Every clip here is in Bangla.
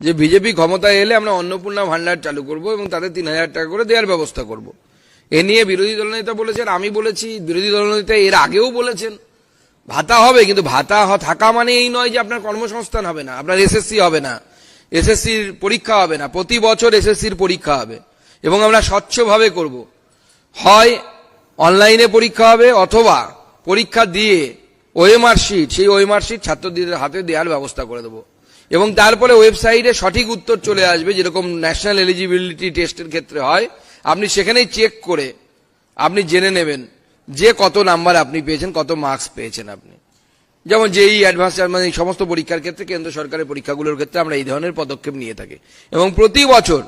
যে বিজেপি ক্ষমতায় এলে আমরা অন্নপূর্ণা ভান্ডার চালু করব এবং তাদের তিন হাজার টাকা করে দেওয়ার ব্যবস্থা করব। এ নিয়ে বিরোধী দলনেতা বলেছেন, আমি বলেছি, বিরোধী দলনেতা এর আগেও বলেছেন, ভাতা হবে, কিন্তু ভাতা থাকা মানে এই নয় যে আপনার কর্মসংস্থান হবে না, আপনার এসএসসি হবে না, এসএসসির পরীক্ষা হবে না, প্রতি বছর এসএসসির পরীক্ষা হবে এবং আমরা স্বচ্ছভাবে করব। হয় অনলাইনে পরীক্ষা হবে অথবা পরীক্ষা দিয়ে ওএমআর শিট, সেই ওএমআর শিট ছাত্রদের হাতে দেওয়ার ব্যবস্থা করে দেবো। এবং তারপরে ওয়েবসাইটে সঠিক উত্তর চলে আসবে, যেরকম ন্যাশনাল এলিজিবিলিটি টেস্টের ক্ষেত্রে হয়। আপনি সেখানেই চেক করে আপনি জেনে নেবেন যে কত নাম্বার আপনি পেয়েছেন, কত মার্কস পেয়েছেন আপনি। যেমন যেই অ্যাডভান্স মানে সমস্ত পরীক্ষার ক্ষেত্রে, কেন্দ্র সরকারের পরীক্ষাগুলোর ক্ষেত্রে আমরা এই ধরনের পদক্ষেপ নিয়ে থাকি। এবং প্রতি বছর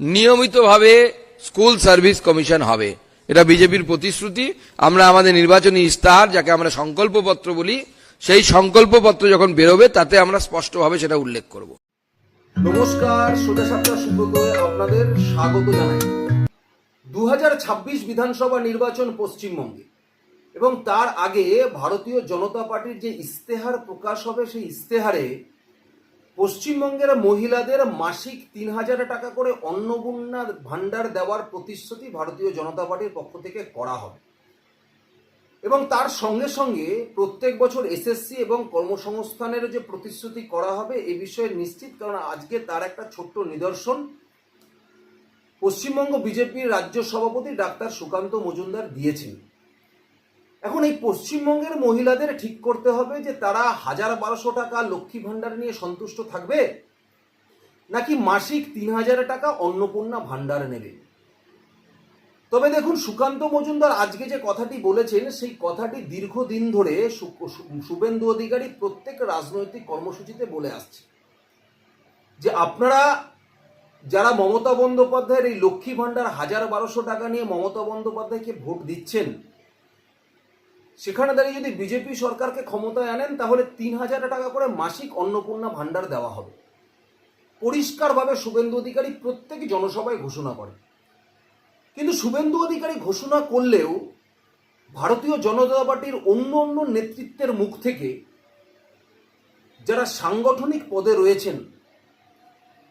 নিয়মিতভাবে স্কুল সার্ভিস কমিশন হবে। এটা বিজেপির প্রতিশ্রুতি। আমরা আমাদের নির্বাচনী ইস্তাহার, যাকে আমরা সংকল্পপত্র বলি সেই সংকল্পপত্র যখন বেরোবে, তাতে আমরা স্পষ্টভাবে সেটা উল্লেখ করব। নমস্কার, সোজা সাপটা সুব্রতয়ে আপনাদের স্বাগত জানাই। দু হাজার ছাব্বিশ বিধানসভা নির্বাচন পশ্চিমবঙ্গে এবং তার আগে ভারতীয় জনতা পার্টির যে ইস্তেহার প্রকাশ হবে, সেই ইস্তেহারে পশ্চিমবঙ্গের মহিলাদের মাসিক তিন হাজার টাকা করে অন্নপূর্ণা ভাণ্ডার দেওয়ার প্রতিশ্রুতি ভারতীয় জনতা পার্টির পক্ষ থেকে করা হবে। এবং তার সঙ্গে সঙ্গে প্রত্যেক বছর এসএসসি এবং কর্মসংস্থানের যে প্রতিশ্রুতি করা হবে এ বিষয়ে নিশ্চিত, কারণ আজকে তার একটা ছোট্ট নিদর্শন। পশ্চিমবঙ্গ বিজেপির রাজ্য সভাপতি ডাক্তার সুকান্ত মজুমদার দিয়েছেন। এখন এই পশ্চিমবঙ্গের মহিলাদের ঠিক করতে হবে যে তারা হাজার বারোশো টাকা লক্ষ্মী ভাণ্ডার নিয়ে সন্তুষ্ট থাকবে, নাকি মাসিক তিন হাজার টাকা অন্নপূর্ণা ভাণ্ডার নেবে। তবে দেখুন, সুকান্ত মজুমদার আজকে যে কথাটি বলেছেন, সেই কথাটি দীর্ঘদিন ধরে শুভেন্দু অধিকারী প্রত্যেক রাজনৈতিক কর্মসূচিতে বলে আসছে। যে আপনারা যারা মমতা বন্দ্যোপাধ্যায়ের এই লক্ষ্মী ভাণ্ডার হাজার বারোশো টাকা নিয়ে মমতা বন্দ্যোপাধ্যায়কে ভোট দিচ্ছেন, সেখানে দাঁড়িয়ে যদি বিজেপি সরকারকে ক্ষমতায় আনেন, তাহলে তিন হাজার টাকা করে মাসিক অন্নপূর্ণা ভাণ্ডার দেওয়া হবে। পরিষ্কারভাবে শুভেন্দু অধিকারী প্রত্যেক জনসভায় ঘোষণা করে কিন্তু শুভেন্দু অধিকারী ঘোষণা করলেও ভারতীয় জনতা পার্টির অন্য অন্য নেতৃত্বের মুখ থেকে যারা সাংগঠনিক পদে রয়েছেন,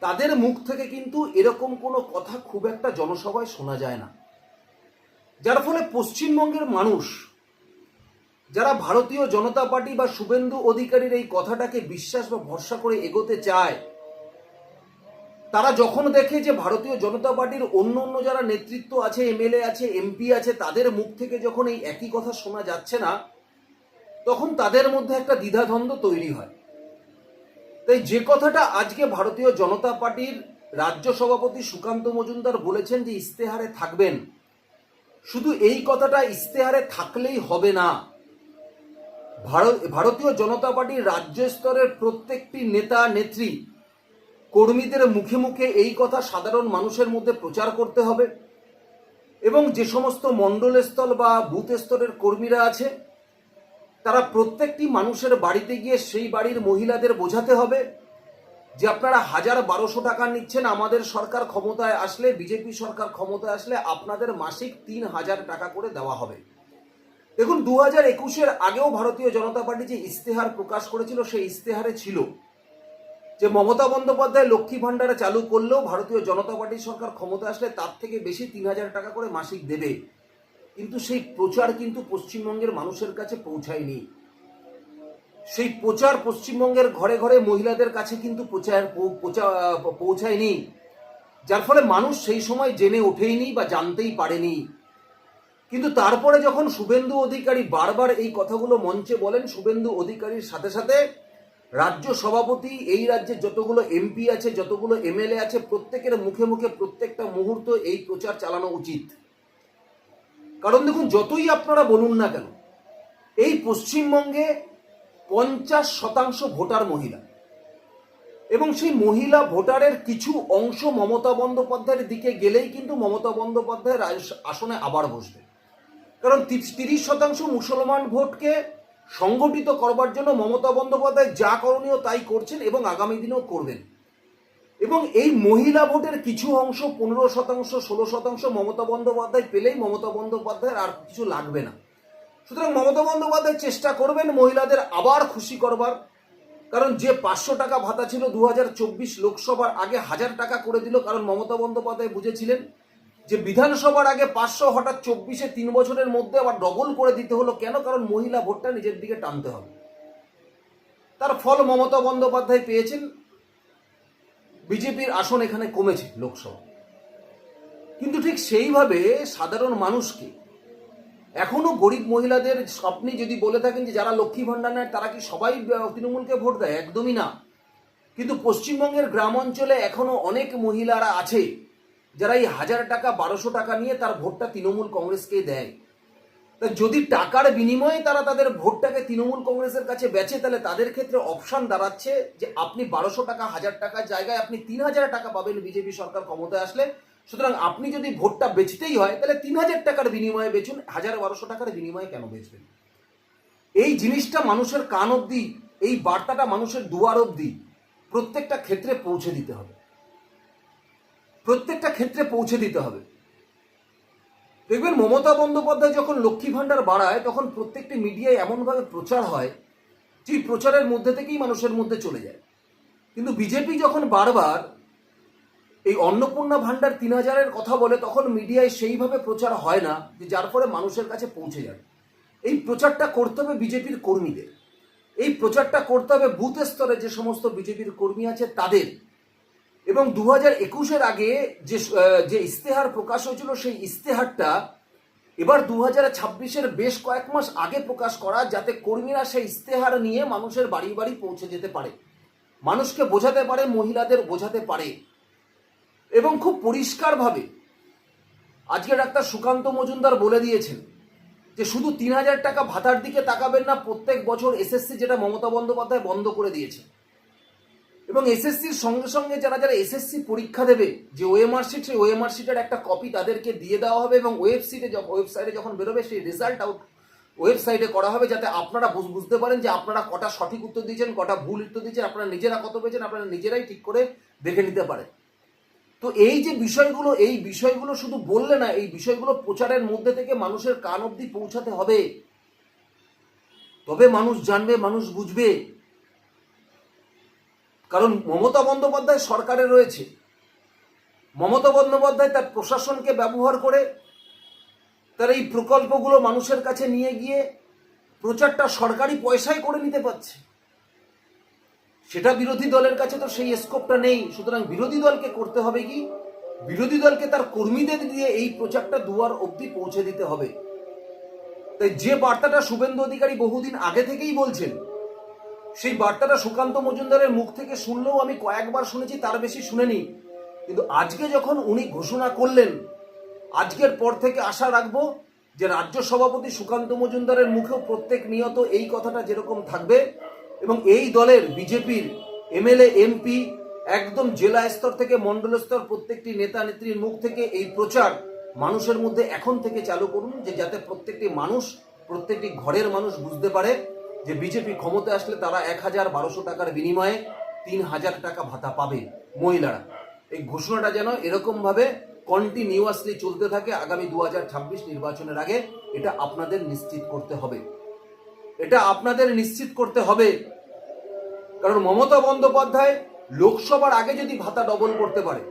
তাদের মুখ থেকে কিন্তু এরকম কোনো কথা খুব একটা জনসভায় শোনা যায় না। যার ফলে পশ্চিমবঙ্গের মানুষ, যারা ভারতীয় জনতা পার্টি বা শুভেন্দু অধিকারীর এই কথাটাকে বিশ্বাস বা ভরসা করে এগোতে চায় তারা যখন দেখে যে ভারতীয় জনতা পার্টির অন্য অন্য যারা নেতৃত্ব আছে, এমএলএ আছে, এমপি আছে, তাদের মুখ থেকে যখন এই একই কথা শোনা যাচ্ছে না, তখন তাদের মধ্যে একটা দ্বিধাদ্বন্দ্ব তৈরি হয়। তাই যে কথাটা আজকে ভারতীয় জনতা পার্টির রাজ্য সভাপতি সুকান্ত মজুমদার বলেছেন যে ইস্তেহারে থাকবেন, শুধু এই কথাটা ইস্তেহারে থাকলেই হবে না। ভারত, ভারতীয় জনতা পার্টির রাজ্য স্তরের প্রত্যেকটি নেতা, নেত্রী কর্মীদের মুখে মুখে এই কথা সাধারণ মানুষের মধ্যে প্রচার করতে হবে। এবং যে সমস্ত মণ্ডল স্থল বা বুথ স্তরের কর্মীরা আছে, তারা প্রত্যেকটি মানুষের বাড়িতে গিয়ে সেই বাড়ির মহিলাদের বোঝাতে হবে যে আপনারা হাজার বারোশো টাকা নিচ্ছেন, আমাদের সরকার ক্ষমতায় আসলে, বিজেপি সরকার ক্ষমতায় আসলে আপনাদের মাসিক তিন হাজার টাকা করে দেওয়া হবে। দেখুন, দু হাজার একুশের আগেও ভারতীয় জনতা পার্টি যে ইস্তেহার প্রকাশ করেছিল, সেই ইস্তেহারে ছিল যে মমতা বন্দ্যোপাধ্যায় লক্ষ্মী ভাণ্ডারে চালু করলেও ভারতীয় জনতা পার্টির সরকার ক্ষমতা আসলে তার থেকে বেশি তিন হাজার টাকা করে মাসিক দেবে। কিন্তু সেই প্রচার কিন্তু পশ্চিমবঙ্গের মানুষের কাছে পৌঁছায়নি। সেই প্রচার পশ্চিমবঙ্গের ঘরে ঘরে মহিলাদের কাছে কিন্তু প্রচার পৌঁছায়নি। যার ফলে মানুষ সেই সময় জেনে ওঠেইনি বা জানতেই পারেনি। কিন্তু তারপরে যখন শুভেন্দু অধিকারী বারবার এই কথাগুলো মঞ্চে বলেন, শুভেন্দু অধিকারীর সাথে সাথে রাজ্য সভাপতি, এই রাজ্যে যতগুলো এমপি আছে, যতগুলো এমএলএ আছে, প্রত্যেকের মুখে মুখে প্রত্যেকটা মুহূর্ত এই প্রচার চালানো উচিত। কারণ দেখুন, যতই আপনারা বলুন না কেন, এই পশ্চিমবঙ্গে পঞ্চাশ শতাংশ ভোটার মহিলা এবং সেই মহিলা ভোটারের কিছু অংশ মমতা বন্দ্যোপাধ্যায়ের দিকে গেলেই কিন্তু মমতা বন্দ্যোপাধ্যায়ের আসনে আবার বসবে। কারণ তিরিশ শতাংশ মুসলমান ভোটকে সংগঠিত করবার জন্য মমতা বন্দ্যোপাধ্যায় যা করণীয় তাই করছেন এবং আগামী দিনেও করবেন। এবং এই মহিলা ভোটের কিছু অংশ, পনেরো শতাংশ, ষোলো শতাংশ মমতা বন্দ্যোপাধ্যায় পেলেই মমতা বন্দ্যোপাধ্যায়ের আর কিছু লাগবে না। সুতরাং মমতা বন্দ্যোপাধ্যায় চেষ্টা করবেন মহিলাদের আবার খুশি করবার। কারণ যে পাঁচশো টাকা ভাতা ছিল দু হাজার চব্বিশ লোকসভার আগে হাজার টাকা করে দিল, কারণ মমতা বন্দ্যোপাধ্যায় বুঝেছিলেন যে বিধানসভার আগে পাঁচশো, হঠাৎ চব্বিশে তিন বছরের মধ্যে আবার ডবল করে দিতে হলো কেন? কারণ মহিলা ভোটটা নিজের দিকে টানতে হবে। তার ফল মমতা বন্দ্যোপাধ্যায় পেয়েছেন। বিজেপির আসন এখানে কমেছে লোকসভা। কিন্তু ঠিক সেইভাবে সাধারণ মানুষকে এখনও গরিব মহিলাদের স্বপ্নে যদি বলে থাকেন যে যারা লক্ষ্মী ভাণ্ডার নেয়, তারা কি সবাই তৃণমূলকে ভোট দেয়? একদমই না। কিন্তু পশ্চিমবঙ্গের গ্রাম অঞ্চলে এখনও অনেক মহিলারা আছে। যারা এই হাজার টাকা, বারোশো টাকা নিয়ে তার ভোটটা তৃণমূল কংগ্রেসকে দেয়। তা যদি টাকার বিনিময়ে তারা তাদের ভোটটাকে তৃণমূল কংগ্রেসের কাছে বেচে, তাহলে তাদের ক্ষেত্রে অপশন দাঁড়াচ্ছে যে আপনি বারোশো টাকা, হাজার টাকার জায়গায় আপনি তিন হাজার টাকা পাবেন বিজেপি সরকার ক্ষমতায় আসলে। সুতরাং আপনি যদি ভোটটা বেচতেই হয়, তাহলে তিন হাজার টাকার বিনিময়ে বেচুন, হাজার বারোশো টাকার বিনিময়ে কেন বেচবেন? এই জিনিসটা মানুষের কান অবধি এই বার্তাটা মানুষের দুয়ার অবধি প্রত্যেকটা ক্ষেত্রে পৌঁছে দিতে হবে। প্রত্যেকটা ক্ষেত্রে পৌঁছে দিতে হবে। দেখবেন মমতা বন্দ্যোপাধ্যায় যখন লক্ষ্মী ভাণ্ডার বাড়ায়, তখন প্রত্যেকটি মিডিয়ায় এমনভাবে প্রচার হয় যে প্রচারের মধ্যে থেকেই মানুষের মধ্যে চলে যায়। কিন্তু বিজেপি যখন বারবার এই অন্নপূর্ণা ভাণ্ডার তিন হাজারের কথা বলে, তখন মিডিয়ায় সেইভাবে প্রচার হয় না যে যার ফলে মানুষের কাছে পৌঁছে যাবে। এই প্রচারটা করতে হবে বিজেপির কর্মীদের। এই প্রচারটা করতে হবে বুথ স্তরে যে সমস্ত বিজেপির কর্মী আছে, তাদের। এবং দু হাজার একুশের আগে যে যে ইস্তেহার প্রকাশ হয়েছিল, সেই ইস্তেহারটা এবার দু হাজার ছাব্বিশের বেশ কয়েক মাস আগে প্রকাশ করা, যাতে কর্মীরা সেই ইস্তেহার নিয়ে মানুষের বাড়ি বাড়ি পৌঁছে যেতে পারে। মানুষকে বোঝাতে পারে, মহিলাদের বোঝাতে পারে। এবং খুব পরিষ্কারভাবে আজকে ডাক্তার সুকান্ত মজুমদার বলে দিয়েছেন যে শুধু তিন হাজার টাকা ভাতার দিকে তাকাবেন না, প্রত্যেক বছর এসএসসি যেটা মমতা বন্দ্যোপাধ্যায় বন্ধ করে দিয়েছে এবং এসএসসির সঙ্গে সঙ্গে যারা যারা এসএসসি পরীক্ষা দেবে, যে ওএমআর শিট সেই ওএমআর শিটের একটা কপি তাদেরকে দিয়ে দেওয়া হবে এবং ওয়েবসাইটে ওয়েবসাইটে যখন বেরোবে, সেই রেজাল্ট আউট ওয়েবসাইটে করা হবে যাতে আপনারা বুঝতে পারেন যে আপনারা কটা সঠিক উত্তর দিয়েছেন, কটা ভুল উত্তর দিয়েছেন, আপনারা নিজেরা কত পেয়েছেন, আপনারা নিজেরাই ঠিক করে দেখে নিতে পারেন। তো এই যে বিষয়গুলো, এই বিষয়গুলো শুধু বললে না, এই বিষয়গুলো প্রচারের মধ্যে থেকে মানুষের কান অবধি পৌঁছাতে হবে। তবে মানুষ জানবে, মানুষ বুঝবে। কারণ মমতা বন্দ্যোপাধ্যায় সরকারে রয়েছে। মমতা বন্দ্যোপাধ্যায় তার প্রশাসনকে ব্যবহার করে তার এই প্রকল্পগুলো মানুষের কাছে নিয়ে গিয়ে প্রচারটা সরকারি পয়সায় করে নিতে পারছে। সেটা বিরোধী দলের কাছে তো সেই স্কোপটা নেই। সুতরাং বিরোধী দলকে করতে হবে কি? বিরোধী দলকে তার কর্মীদের দিয়ে এই প্রচারটা দুয়ার অবধি পৌঁছে দিতে হবে। তাই যে বার্তাটা শুভেন্দু অধিকারী বহুদিন আগে থেকেই বলছেন সেই বার্তাটা সুকান্ত মজুমদারের মুখ থেকে শুনলেও আমি কয়েকবার শুনেছি, তার বেশি শুনেনি। কিন্তু আজকে যখন উনি ঘোষণা করলেন, আজকের পর থেকে আশা রাখব যে রাজ্য সভাপতি সুকান্ত মজুমদারের মুখেও প্রত্যেক নিয়ত এই কথাটা যেরকম থাকবে এবং এই দলের বিজেপির এমএলএ, এমপি, একদম জেলা স্তর থেকে মন্ডল স্তর প্রত্যেকটি নেতা নেত্রীর মুখ থেকে এই প্রচার মানুষের মধ্যে এখন থেকে চালু করুন, যে যাতে প্রত্যেকটি মানুষ, প্রত্যেকটি ঘরের মানুষ বুঝতে পারে। যে বিজেপি ক্ষমতা আসলে তারা এক হাজার বারোশো টাকার বিনিময়ে তিন হাজার টাকা ভাতা পাবে মহিলারা। এই ঘোষণাটা যেন এরকমভাবে কন্টিনিউয়াসলি চলতে থাকে আগামী দু হাজার ছাব্বিশ নির্বাচনের আগে, এটা আপনাদের নিশ্চিত করতে হবে। এটা আপনাদের নিশ্চিত করতে হবে। কারণ মমতা বন্দ্যোপাধ্যায় লোকসভার আগে যদি ভাতা ডবল করতে পারে,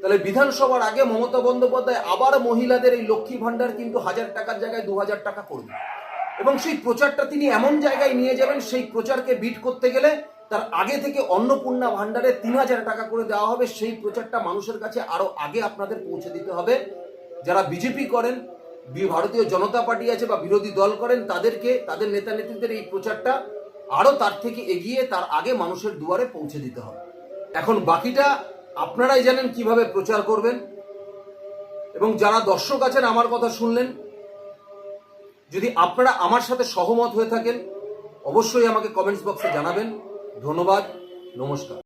তাহলে বিধানসভার আগে মমতা বন্দ্যোপাধ্যায় আবার মহিলাদের এই লক্ষ্মী ভাণ্ডার কিন্তু হাজার টাকার জায়গায় দু হাজার টাকা করবে। এবং সেই প্রচারটা তিনি এমন জায়গায় নিয়ে যাবেন, সেই প্রচারকে বিট করতে গেলে তার আগে থেকে অন্নপূর্ণা ভাণ্ডারে তিন হাজার টাকা করে দেওয়া হবে, সেই প্রচারটা মানুষের কাছে আরও আগে আপনাদের পৌঁছে দিতে হবে। যারা বিজেপি করেন ভারতীয় জনতা পার্টি আছে বা বিরোধী দল করেন, তাদেরকে, তাদের নেতা নেত্রীদের এই প্রচারটা আরও তার থেকে এগিয়ে, তার আগে মানুষের দুয়ারে পৌঁছে দিতে হবে। এখন বাকিটা আপনারাই জানেন কীভাবে প্রচার করবেন। এবং যারা দর্শক আছেন, আমার কথা শুনলেন যদি আপনারা আমার সাথে সহমত হয়ে থাকেন অবশ্যই আমাকে কমেন্টস বক্সে জানাবেন। ধন্যবাদ নমস্কার।